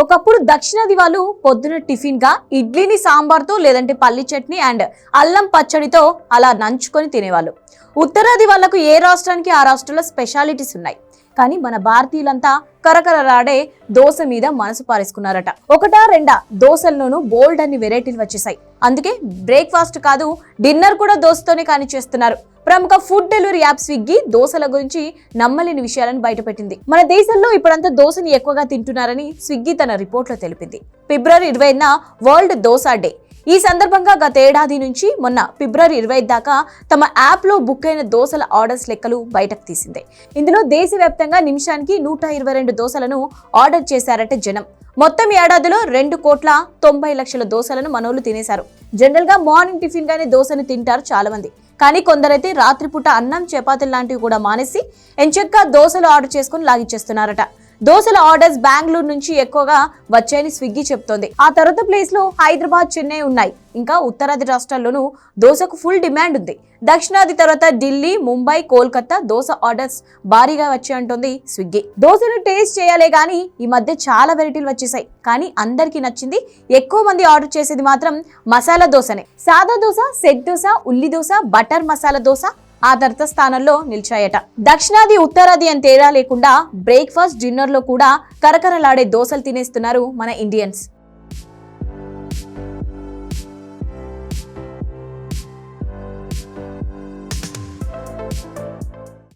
ఒకప్పుడు దక్షిణాది వాళ్ళు పొద్దున టిఫిన్గా ఇడ్లీని సాంబార్తో లేదంటే పల్లి చట్నీ అండ్ అల్లం పచ్చడితో అలా నంచుకొని తినేవాళ్ళు. ఉత్తరాది వాళ్ళకు ఏ రాష్ట్రానికి ఆ రాష్ట్రంలో స్పెషాలిటీస్ ఉన్నాయి? కానీ మన భారతీయులంతా కరకరలాడే దోశ మీద మనసు పారేసుకున్నారట. ఒకటా రెండా దోశల్లోనూ బోల్డ్ అన్ని వెరైటీలు వచ్చేసాయి. అందుకే బ్రేక్ఫాస్ట్ కాదు డిన్నర్ కూడా దోశతోనే కానీ చేస్తున్నారు. ప్రముఖ ఫుడ్ డెలివరీ యాప్ స్విగ్గీ దోశల గురించి నమ్మలేని విషయాలను బయటపెట్టింది. మన దేశంలో ఇప్పుడంతా దోశని ఎక్కువగా తింటున్నారని స్విగ్గీ తన రిపోర్ట్లో తెలిపింది. ఫిబ్రవరి ఇరవైన వరల్డ్ దోశ డే. ఈ సందర్భంగా గతేడాది నుంచి మొన్న ఫిబ్రవరి ఇరవై దాకా తమ యాప్లో బుక్ అయిన దోశల ఆర్డర్స్ లెక్కలు బయటకు తీసింది. ఇందులో దేశవ్యాప్తంగా నిమిషానికి నూట ఇరవై రెండు దోశలను ఆర్డర్ చేశారట జనం. మొత్తం ఏడాదిలో రెండు కోట్ల తొంభై లక్షల దోశలను మనోళ్ళు తినేశారు. జనరల్గా మార్నింగ్ టిఫిన్ గానే దోశను తింటారు చాలా మంది కానీ కొందరైతే రాత్రిపూట అన్నం చపాతీలు లాంటివి కూడా మానేసి ఎంచక్కా దోశలు ఆర్డర్ చేసుకుని లాగిచ్చేస్తున్నారట. దోశల ఆర్డర్స్ బెంగళూరు నుంచి ఎక్కువగా వచ్చాయని స్విగ్గీ చెప్తోంది. ఆ తర్వాత ప్లేస్లో హైదరాబాద్ చెన్నై ఉన్నాయి. ఇంకా ఉత్తరాది రాష్ట్రాల్లోనూ దోశకు ఫుల్ డిమాండ్ ఉంది. దక్షిణాది తర్వాత ఢిల్లీ ముంబై కోల్కతా దోశ ఆర్డర్స్ భారీగా వచ్చాయంటోంది స్విగ్గీ. దోశను టేస్ట్ చేయాలే కానీ ఈ మధ్య చాలా వెరైటీలు వచ్చేసాయి. కానీ అందరికీ నచ్చింది ఎక్కువ మంది ఆర్డర్ చేసేది మాత్రం మసాలా దోశనే. సాదా దోశ సెట్ దోశ ఉల్లి దోశ బటర్ మసాలా దోశ ఆ తర్వాత స్థానంలో నిలిచాయట. దక్షిణాది ఉత్తరాది అని తేడా లేకుండా బ్రేక్ఫాస్ట్ డిన్నర్లో కూడా కరకరలాడే దోశలు తినేస్తున్నారు మన ఇండియన్స్.